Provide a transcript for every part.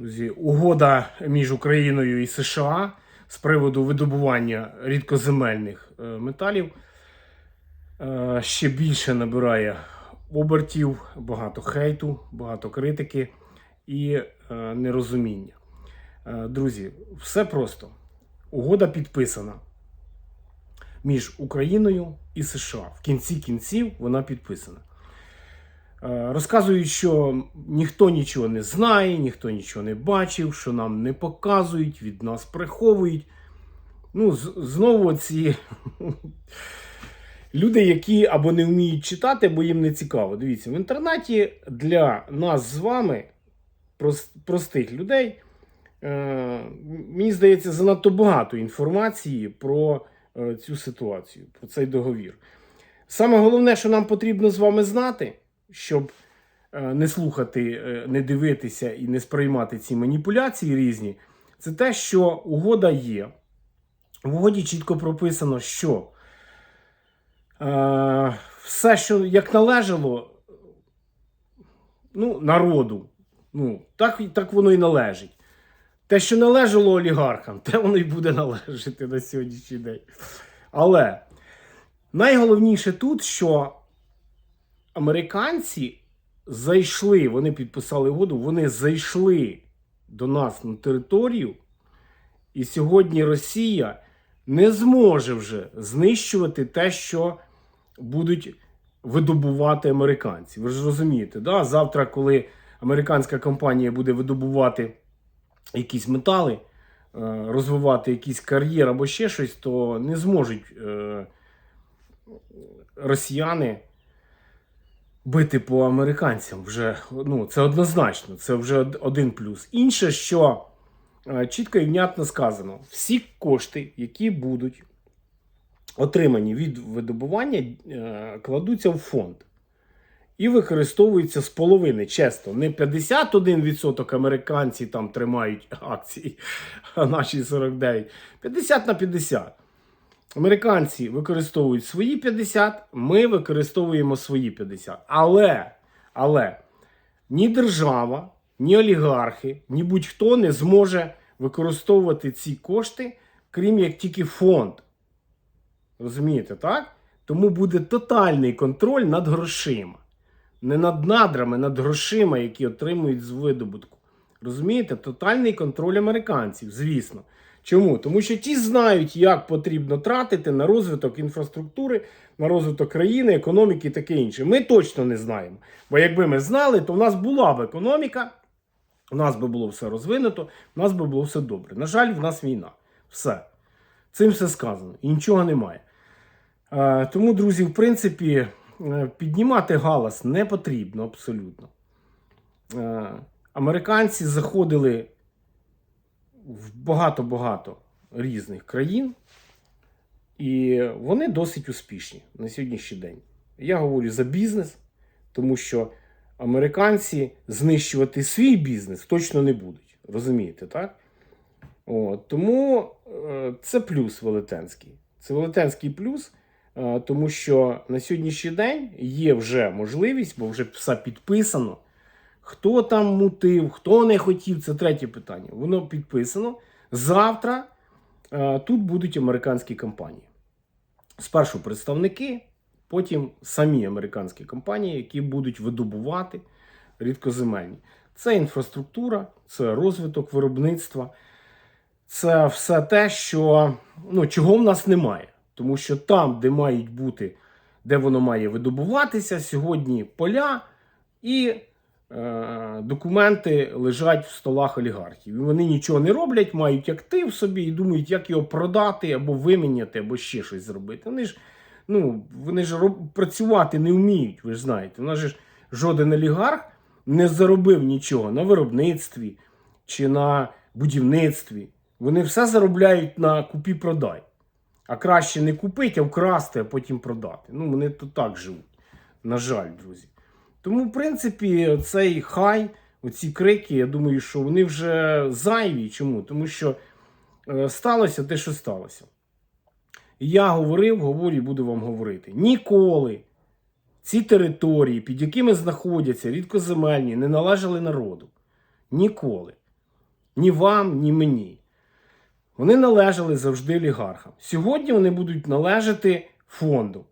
Друзі, угода між Україною і США з приводу видобування рідкоземельних е, металів е, ще більше набирає обертів, багато хейту, багато критики і е, нерозуміння. Друзі, все просто. Угода підписана між Україною і США. В кінці кінців вона підписана. Е, Розказують, що ніхто нічого не знає, ніхто нічого не бачив, що нам не показують, від нас приховують. Ну, знову ці люди, які або не вміють читати, бо їм не цікаво. Дивіться, в інтернеті для нас з вами, простих людей, е, мені здається, занадто багато інформації про е, цю ситуацію, про цей договір. Саме головне, що нам потрібно з вами знати, щоб е, не слухати, е, не дивитися і не сприймати ці маніпуляції різні, це те, що угода є. В угоді чітко прописано, що е, все, що як належало ну, народу, ну, так, так воно і належить. Те, що належало олігархам, те воно і буде належати на сьогоднішній день. Але найголовніше тут, що американці зайшли, вони підписали угоду, вони зайшли до нас на територію, і сьогодні Росія не зможе вже знищувати те, що будуть видобувати американці. Ви ж розумієте, да? завтра, коли американська компанія буде видобувати якісь метали, е, розвивати якийсь кар'єр або ще щось, то не зможуть е, росіяни бити по американцям. Вже, ну, це однозначно, це вже один плюс. Інше, що е, чітко і внятно сказано, всі кошти, які будуть отримані від видобування, е, кладуться в фонд. І використовуються з половини, чесно, не 51% американці там тримають акції, а наші 49. 50 на 50. Американці використовують свої 50, ми використовуємо свої 50. Але, але ні держава, ні олігархи, ні будь-хто не зможе використовувати ці кошти, крім як тільки фонд. Розумієте, так? Тому буде тотальний контроль над грошима. Не над надрами, над грошима, які отримують з видобутку. Розумієте? Тотальний контроль американців, звісно. Чому? Тому що ті знають, як потрібно тратити на розвиток інфраструктури, на розвиток країни, економіки і таке інше. Ми точно не знаємо. Бо якби ми знали, то в нас була б економіка, у нас би було все розвинуто, у нас би було все добре. На жаль, в нас війна. Все. Цим все сказано. І нічого немає. Е, Тому, друзі, в принципі, е, піднімати галас не потрібно абсолютно. Е, Американці заходили в багато-багато різних країн, і вони досить успішні на сьогоднішній день. Я говорю за бізнес, тому що американці знищувати свій бізнес точно не будуть. Розумієте, так? От, тому е, це плюс велетенський. Це велетенський плюс, е, тому що на сьогоднішній день є вже можливість, бо вже все підписано. Хто там мутив, хто не хотів, це третє питання. Воно підписано. Завтра е, тут будуть американські компанії. Спершу представники, потім самі американські компанії, які будуть видобувати рідкоземельні. Це інфраструктура, це розвиток виробництва, це все те, що, ну, чого в нас немає. Тому що там, де мають бути, де воно має видобуватися, сьогодні поля і документи лежать в столах олігархів. Вони нічого не роблять, мають актив собі і думають, як його продати або виміняти, або ще щось зробити. Вони ж, ну, вони ж працювати не вміють, ви ж знаєте. У нас ж жоден олігарх не заробив нічого на виробництві чи на будівництві. Вони все заробляють на купі-продай. А краще не купити, а вкрасти, а потім продати. Ну, вони то так живуть. На жаль, друзі. Тому, в принципі, цей хай, оці крики, я думаю, що вони вже зайві. Чому? Тому що е, сталося те, що сталося. Я говорив, говорю і буду вам говорити. Ніколи ці території, під якими знаходяться рідкоземельні, не належали народу. Ніколи. Ні вам, ні мені. Вони належали завжди олігархам. Сьогодні вони будуть належати фонду.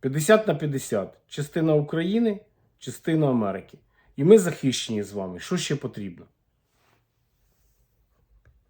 50 на 50. Частина України, частина Америки. І ми захищені з вами. Що ще потрібно?